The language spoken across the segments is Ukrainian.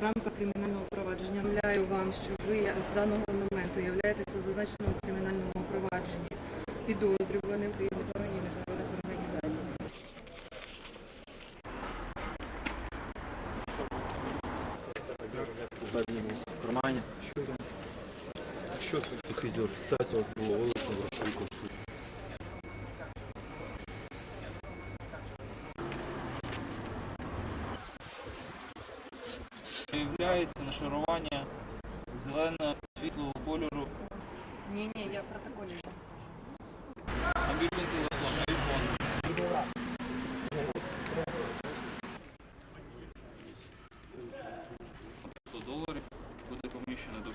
в рамках кримінального провадження. Повідомляю вам, що ви з даного моменту являєтеся у зазначеному кримінальному провадженні підозрюваним при міжнародних міжнародних організацій. в кармані. Що це? Тут йде фіксація у вас було вилучено грошову Виявляється нашарування зеленого світлого кольору Ні, ні, я в протоколі. мобільний телефон, айфон. 100 доларів буде поміщено до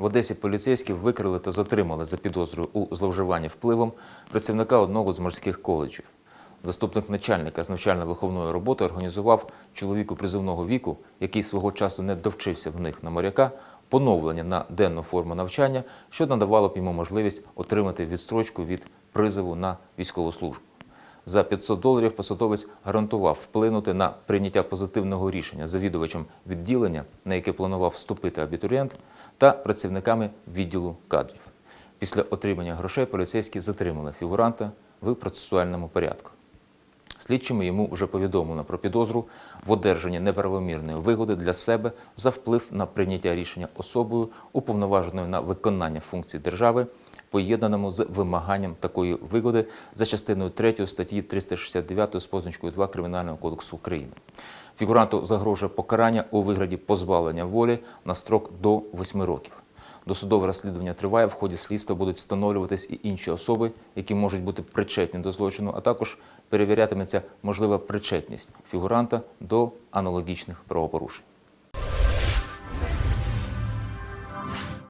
В Одесі поліцейські викрили та затримали за підозрою у зловживанні впливом працівника одного з морських коледжів. Заступник начальника з навчально-виховної роботи організував чоловіку призовного віку, який свого часу не довчився в них на моряка, поновлення на денну форму навчання, що надавало б йому можливість отримати відстрочку від призову на військову службу. За 500 доларів посадовець гарантував вплинути на прийняття позитивного рішення завідувачем відділення, на яке планував вступити абітурієнт, та працівниками відділу кадрів. Після отримання грошей поліцейські затримали фігуранта в процесуальному порядку. Слідчими йому вже повідомлено про підозру в одержанні неправомірної вигоди для себе за вплив на прийняття рішення особою, уповноваженою на виконання функцій держави, поєднаному з вимаганням такої вигоди за частиною 3 статті 369 з позначкою 2 Кримінального кодексу України. Фігуранту загрожує покарання у вигляді позбавлення волі на строк до 8 років. Досудове розслідування триває. В ході слідства будуть встановлюватись і інші особи, які можуть бути причетні до злочину, а також перевірятиметься можлива причетність фігуранта до аналогічних правопорушень.